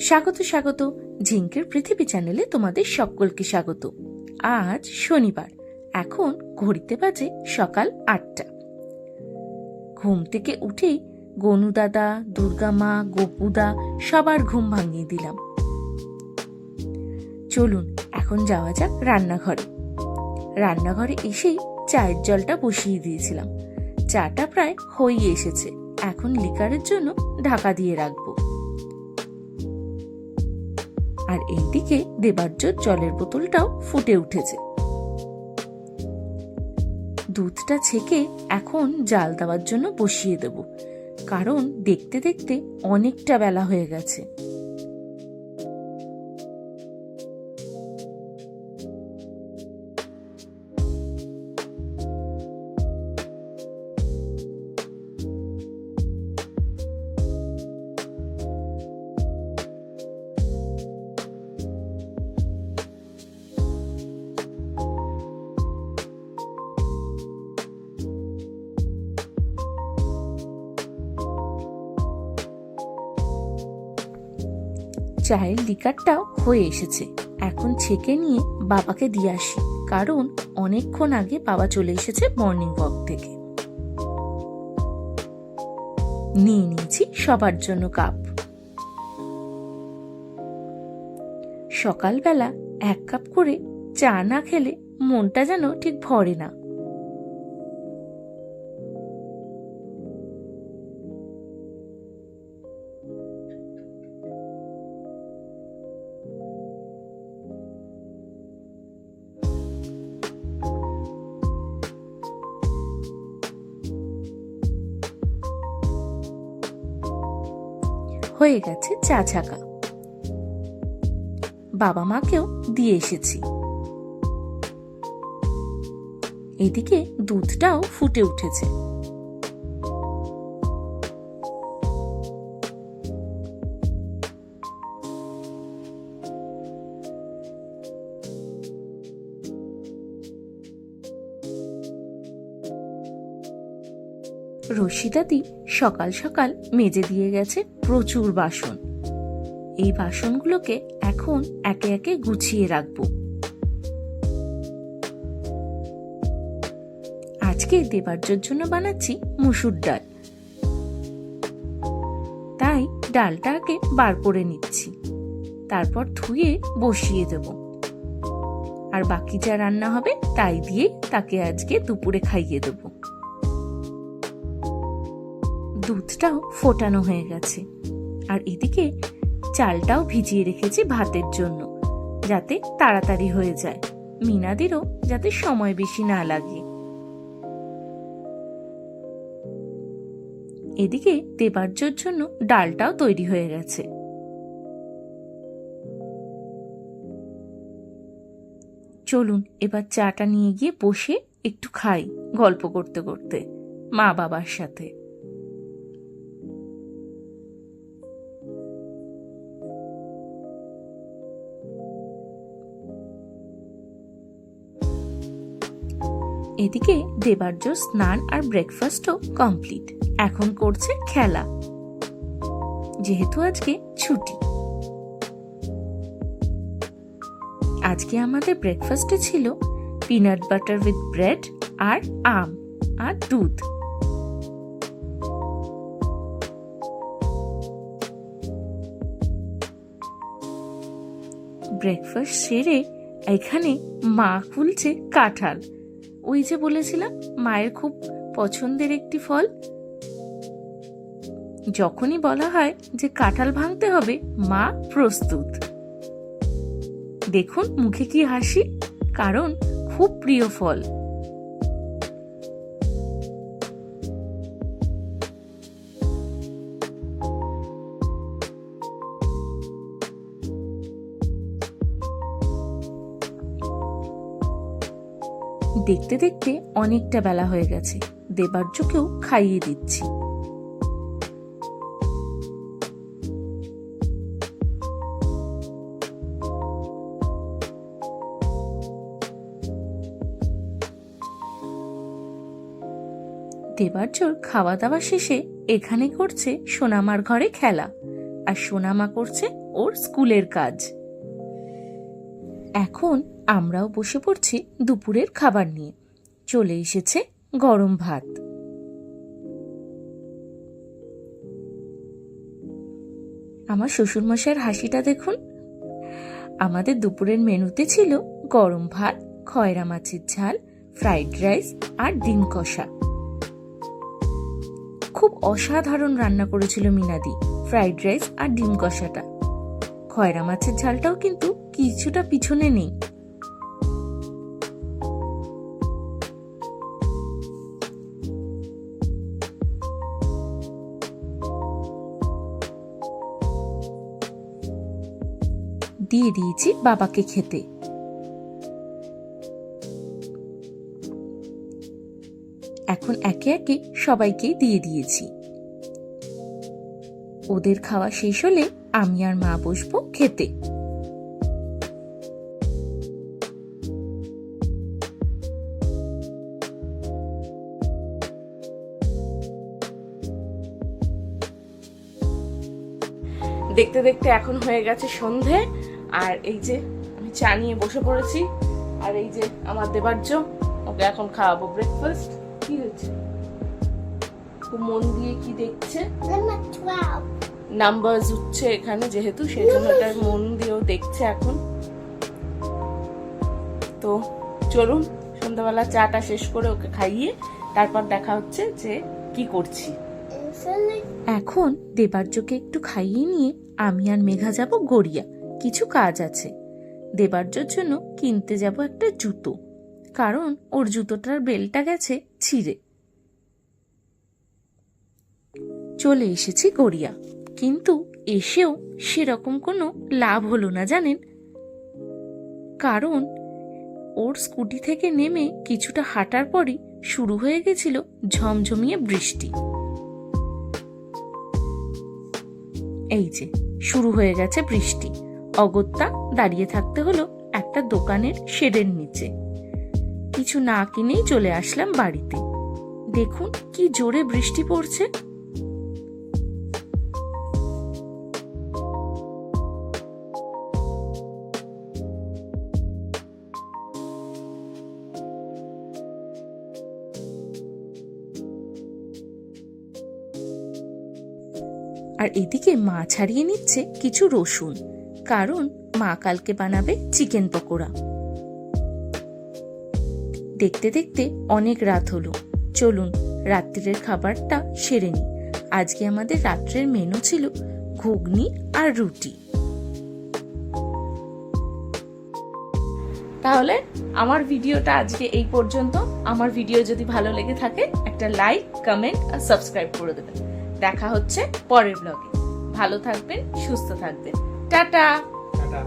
স্বাগত স্বাগত। ঝিঙ্কের পৃথিবী চ্যানেলে তোমাদের সকলকে স্বাগত। আজ শনিবার, এখন ঘড়িতে বাজে সকাল আটটা। ঘুম থেকে উঠেই গনু দাদা, দুর্গা মা গোপুদা সবার ঘুম ভাঙিয়ে দিলাম। চলুন, এখন যাওয়া যাক রান্নাঘরে। রান্নাঘরে এসেই চায়ের জলটা বসিয়ে দিয়েছিলাম। চাটা প্রায় হয়ে এসেছে। এখন লিকারের জন্য ঢাকা দিয়ে রাখব। আর এইদিকে দেবার্য জলের বোতলটাও ফুটে উঠেছে। দুধটা ছেঁকে এখন জাল দেওয়ার জন্য বসিয়ে দেব, কারণ দেখতে দেখতে অনেকটা বেলা হয়ে গেছে। চায়ের লিকারটাও হয়ে এসেছে। এখন ছেঁকে নিয়ে বাবাকে দিয়ে আসি, কারণ অনেকক্ষণ আগে বাবা চলে এসেছে মর্নিং ওয়াক থেকে। নিয়ে নিয়েছি সবার জন্য কাপ। সকালবেলা এক কাপ করে চা না খেলে মনটা যেন ঠিক ভরে না। হয়ে গেছে চা ছাকা। বাবা মাকেও দিয়ে এসেছি। এদিকে দুধটাও ফুটে উঠেছে। রশিদাদি সকাল সকাল মেজে দিয়ে গেছে প্রচুর বাসন। এই বাসনগুলোকে এখন একে একে গুছিয়ে রাখব। আজকে দেবার্যর জন্য বানাচ্ছি মুসুর ডাল। তাই ডালটা আগে বার করে নিচ্ছি। তারপর ধুয়ে বসিয়ে দেব। আর বাকি যা রান্না হবে তাই দিয়ে তাকে আজকে দুপুরে খাইয়ে দেবো। দুধটাও ফোটানো হয়ে গেছে। আর এদিকে চালটাও ভিজিয়ে রেখেছি ভাতের জন্য, যাতে তাড়াতাড়ি হয়ে যায়। মিনাদেরও যাতে সময় বেশি না লাগে। এদিকে দেবার্যর জন্য ডালটাও তৈরি হয়ে গেছে। চলুন, এবার চাটা নিয়ে গিয়ে বসে একটু খাই গল্প করতে করতে মা বাবার সাথে। এদিকে দেবার্য স্নান আর ব্রেকফাস্টও কমপ্লিট এখন করছে খেলা। যেহেতু আজকে ছুটি। আজকে আমাদের ব্রেকফাস্টে ছিল পিনাট বাটার উইথ ব্রেড আর আম আর দুধ। ব্রেকফাস্ট সেরে এখানে মা খুলছে কাঁঠাল। ওই যে বলেছিলাম, মায়ের খুব পছন্দের একটি ফল। যখনই বলা হয় যে কাঁঠাল ভাঙতে হবে, মা প্রস্তুত। দেখুন মুখে কি হাসি, কারণ খুব প্রিয় ফল। দেখতে দেখতে অনেকটা বেলা হয়ে গেছে। দেবার্যকেও খাইয়ে দিচ্ছি। দেবার্যর খাওয়া দাওয়া শেষে এখানে করছে সোনামার ঘরে খেলা, আর সোনামা করছে ওর স্কুলের কাজ। এখন আমরাও বসে পড়ছি দুপুরের খাবার নিয়ে। চলে এসেছে গরম ভাত। আমার শ্বশুরমশাইয়ের হাসিটা দেখুন। আমাদের দুপুরের মেনুতে ছিল গরম ভাত, খয়রা মাছের ঝাল, ফ্রাইড রাইস আর ডিম কষা। খুব অসাধারণ রান্না করেছিল মিনাদি, ফ্রাইড রাইস আর ডিম কষাটা। খয়রা মাছের ঝালটাও কিন্তু কিছুটা পিছনে নেই। দিয়ে দিয়েছি বাবাকে খেতে। এখন একে একে সবাইকে দিয়ে দিয়েছি। ওদের খাওয়া শেষ হলে আমি আর মা বসবো খেতে। দেখতে দেখতে এখন হয়ে গেছে সন্ধে। আর এই যে আমি চা নিয়ে বসে পড়েছি, আর এই যে আমার দেবার্য, ওকে এখন খাওয়াবো ব্রেকফাস্ট কি হয়েছে খুব মন দিয়ে কি দেখছে Number 12. নাম্বারস উঠছে এখানে যেহেতু, সেই জন্য এটা মন দিয়েও দেখছে এখন তো চলুন, সন্ধ্যাবেলা চাটা শেষ করে ওকে খাইয়ে তারপর দেখা হচ্ছে যে কি করছি. এখন দেবার্যকে একটু খাইয়ে নিয়ে আমি আর মেঘা যাব গড়িয়া কিছু কাজ আছে। দেবার্যর জন্য কিনতে যাব একটা জুতো, কারণ ওর জুতোটার বেলটা গেছে ছিঁড়ে। চলে এসেছি গড়িয়া, কিন্তু এসেও সেরকম কোনো লাভ হলো না, জানেন? কারণ ওর স্কুটি থেকে নেমে কিছুটা হাঁটার পরই শুরু হয়ে গেছিল ঝমঝমিয়ে বৃষ্টি। এই যে, শুরু হয়ে গেছে বৃষ্টি। অগত্যা দাঁড়িয়ে থাকতে হলো একটা দোকানের শেডের নিচে। কিছু না কিনেই চলে আসলাম বাড়িতে। দেখুন কি জোরে বৃষ্টি পড়ছে। আর এদিকে মা ছাড়িয়ে নিচ্ছে কিছু রসুন। কারণ মা কালকে বানাবে চিকেন পকোড়া। দেখতে দেখতে অনেক রাত হলো। চলুন, রাত্রির খাবারটা সেরে নিই। আজকে আমাদের রাত্রের মেনু ছিল ঘুগনি আর রুটি। তাহলে আমার ভিডিওটা আজকে এই পর্যন্ত। আমার ভিডিও যদি ভালো লেগে থাকে, একটা লাইক কমেন্ট আর সাবস্ক্রাইব করে দেবেন। দেখা হচ্ছে পরের ব্লগে ভালো থাকবেন, সুস্থ থাকবেন। টাটা। টাটা।